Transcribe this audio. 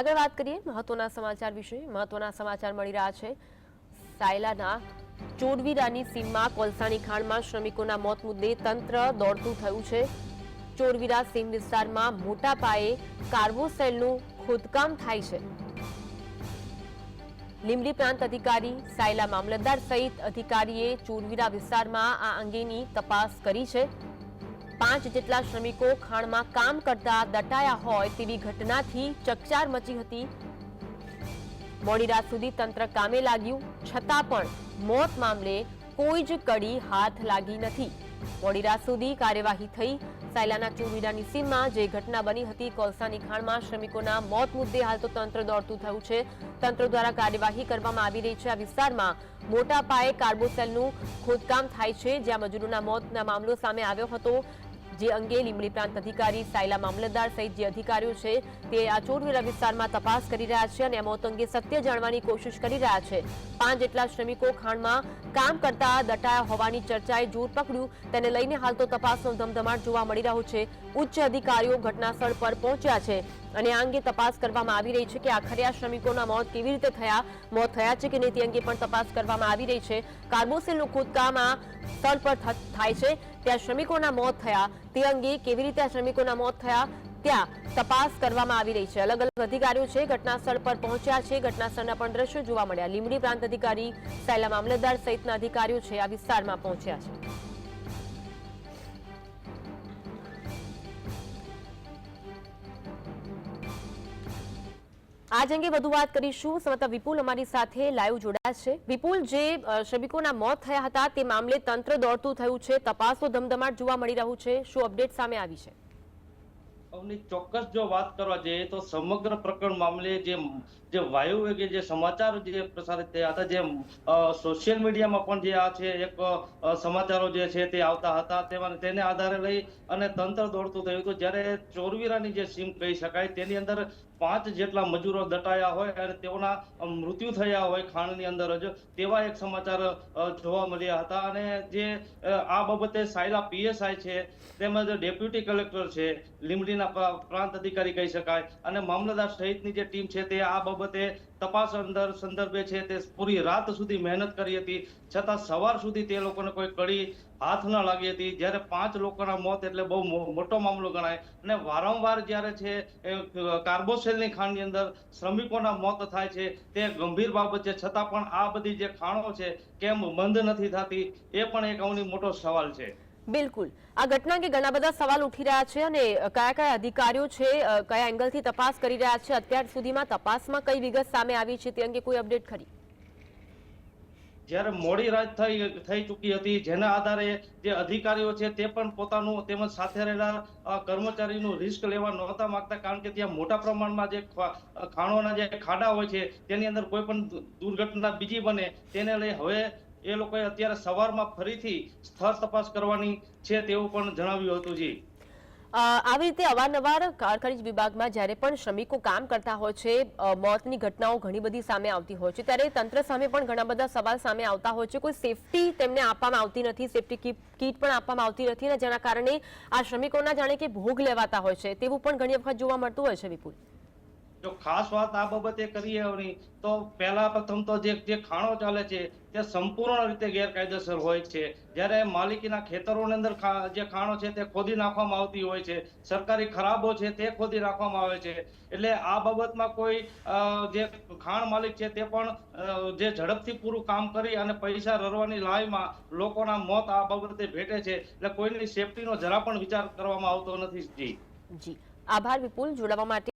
આગળ વાત કરીએ મહત્વના સમાચાર વિશે. મહત્વના સમાચાર મળી રહ્યા છે. સાયલાના ચોરવીરાની સીમમાં કોલસાની ખાણમાં શ્રમિકોના મોત મુદ્દે તંત્ર દોડતું થયું છે. ચોરવીરા સીમ વિસ્તારમાં મોટા પાયે કાર્બોસેલનું ખોદકામ થાય છે. લીંબડી પ્રાંત અધિકારી સાયલા મામલતદાર સહિત અધિકારીએ ચોરવીરા વિસ્તારમાં આ અંગેની તપાસ કરી છે. પાંચ જેટલા શ્રમિકો ખાણમાં કામ કરતા દટાયા હોય તેવી ઘટનાથી ચકચાર મચી હતી. મોડી રાત સુધી તંત્ર કામે લાગ્યું, છતાં પણ મોત મામલે કોઈ જ કડી હાથ લાગી નથી. મોડી રાત સુધી કાર્યવાહી થઈ. સાયલાના ચોરવીરાની સીમમાં જે ઘટના બની હતી, કોલસાની ખાણમાં શ્રમિકોના મોત મુદ્દે હાલ તો તંત્ર દોડતું થયું છે. તંત્ર દ્વારા કાર્યવાહી કરવામાં આવી રહી છે. આ વિસ્તારમાં મોટા પાયે કાર્બોસેલનું ખોદકામ થાય છે. જ્યાં મજૂરોના મોતના મામલો સામે આવ્યો હતો જે અંગે લીંબડી પ્રાંત અધિકારી સાયલા મામલતદાર સહિત જે અધિકારીઓ છે તે આ ચોરવેરા વિસ્તારમાં તપાસ કરી રહ્યા છે અને આ અંગે સત્ય જાણવાની કોશિશ કરી રહ્યા છે. પાંચ જેટલા શ્રમિકો ખાણમાં કામ કરતા દટાયા હોવાની ચર્ચાએ જોર પકડ્યું. તેને લઈને હાલ તો તપાસનો ધમધમાટ જોવા મળી રહ્યો છે. ઉચ્ચ અધિકારીઓ ઘટનાસ્થળ પર પહોંચ્યા છે. અને આ અંગે તપાસ કરવામાં આવી રહી છે કે આખરે આ શ્રમિકોના મોત કેવી રીતે થયા? મોત થયા છે કે નહીં તે અંગે પણ તપાસ કરવામાં આવી રહી છે. કાર્બોસેલનું ખોદકામ આ સ્થળ પર થાય છે. ત્યાં શ્રમિકોના મોત થયા. તે અંગે કેવી રીતે આ શ્રમિકોના મોત થયા? ત્યાં તપાસ કરવામાં આવી રહી છે. અલગ અલગ અધિકારીઓ છે, ઘટનાસ્થળ પર પહોંચ્યા છે. ઘટનાસ્થળના પણ દ્રશ્યો જોવા મળ્યા. લીંબડી પ્રાંત અધિકારી સાયલા મામલતદાર સહિતના અધિકારીઓ છે, આ વિસ્તારમાં પહોંચ્યા છે. આજ અંગે વધુ વાત કરીશું. સમતા વિપુલ અમારી સાથે લાઈવ જોડાયા છે. વિપુલ, જે શ્રમિકોના મોત થયા હતા, તે મામલે તંત્ર દોડતું થયું છે. તપાસનો ધમધમાટ જોવા મળી રહ્યું છે. શું અપડેટ સામે આવી છે? ચોક્કસ જો વાત કરવા જઈએ તો સમગ્ર પ્રકરણ મામલે જે જે વાયુ જે સમાચાર જે પ્રસારિત થયા હતા, જે સોશિયલ મીડિયામાં પણ જે આ છે, એક સમાચારો જે છે તે આવતા હતા, તેમાં તેને આધારે લઈ અને તંત્ર દોડતું થયું હતું. જ્યારે ચોરવીરાની જે સીમ કહી શકાય, તેની અંદર પાંચ જેટલા મજૂરો દટાયા હોય અને તેઓના મૃત્યુ થયા હોય ખાણની અંદર જ, તેવા એક સમાચાર જોવા મળ્યા હતા. અને જે આ બાબતે સાયલા પીએસઆઈ છે, તેમજ ડેપ્યુટી કલેક્ટર છે લીમડીના પ્રાંત અધિકારી કહી શકાય. અને મામલતદાર સહિતની જે ટીમ છે તે આ બાબતે તપાસ અંદર સંદર્ભે છે તે પૂરી રાત સુધી મહેનત કરી હતી. છતાં સવાર સુધી તે લોકોને કોઈ કડી હાથ ન લાગી હતી. જ્યારે પાંચ લોકોના મોત એટલે બહુ મોટો મામલો ગણાય. અને વારંવાર જ્યારે છે કાર્બોસેલની ખાણની અંદર શ્રમિકોના મોત થાય છે, તે ગંભીર બાબત છે. છતાં પણ આ બધી જે ખાણો છે, કેમ બંધ નથી થતી, એ પણ એક અવની મોટો સવાલ છે. બિલકુલ. આ ઘટના અંગે ઘણા બધા સવાલ ઉઠી રહ્યા છે અને કયા કયા અધિકારીઓ છે કયા એંગલથી તપાસ કરી રહ્યા છે, અત્યાર સુધીમાં તપાસમાં કઈ વિગત સામે આવી છે તે અંગે કોઈ અપડેટ ખરી? જ્યારે મોડી રાત થઈ થઈ ચૂકી હતી, જેના આધારે જે અધિકારીઓ છે તે પણ પોતાનું તેમજ સાથે રહેલા કર્મચારીનું રિસ્ક લેવા નહોતા માંગતા, કારણ કે ત્યાં મોટા પ્રમાણમાં જે ખાણોના જે ખાડા હોય છે, તેની અંદર કોઈ પણ દુર્ઘટના બીજી બને, તેને લઈ હવે એ લોકોએ અત્યારે સવારમાં ફરીથી સ્થળ તપાસ કરવાની છે તેવું પણ જણાવ્યું હતું જી. આવી રીતે અવારનવાર કાર વિભાગમાં જ્યારે પણ શ્રમિકો કામ કરતા હોય છે મોતની ઘટનાઓ ઘણી બધી સામે આવતી હોય છે, ત્યારે તંત્ર સામે પણ ઘણા બધા સવાલ સામે આવતા હોય છે. કોઈ સેફટી તેમને આપવામાં આવતી નથી, સેફટી કીટ કીટ પણ આપવામાં આવતી નથી અને જેના કારણે આ શ્રમિકોના જાણે કે ભોગ લેવાતા હોય છે, તેવું પણ ઘણી વખત જોવા મળતું હોય છે વિપુલ. જો ખાસ વાત આ બાબતે કરીએ એની તો પહેલા પ્રથમ તો જે જે ખાણો ચાલે છે, તે સંપૂર્ણ રીતે ગેરકાયદેસર હોય છે. જ્યારે માલિકીના ખેતરોની અંદર જે ખાણો છે, તે ખોદી નાખવામાં આવતી હોય છે, સરકારી ખરાબો છે, તે ખોદી નાખવામાં આવે છે. એટલે આ બાબતમાં કોઈ જે ખાણ માલિક છે, તે પણ જે ઝડપથી પૂરું કામ કરી અને પૈસા રરવાની લાઈમાં લોકોના મોત આ બાબતે ભેટે છે, એટલે કોઈની સેફટીનો જરા પણ વિચાર કરવામાં આવતો નથી. જી. જી. આભાર વિપુલ. જોડાવા માટે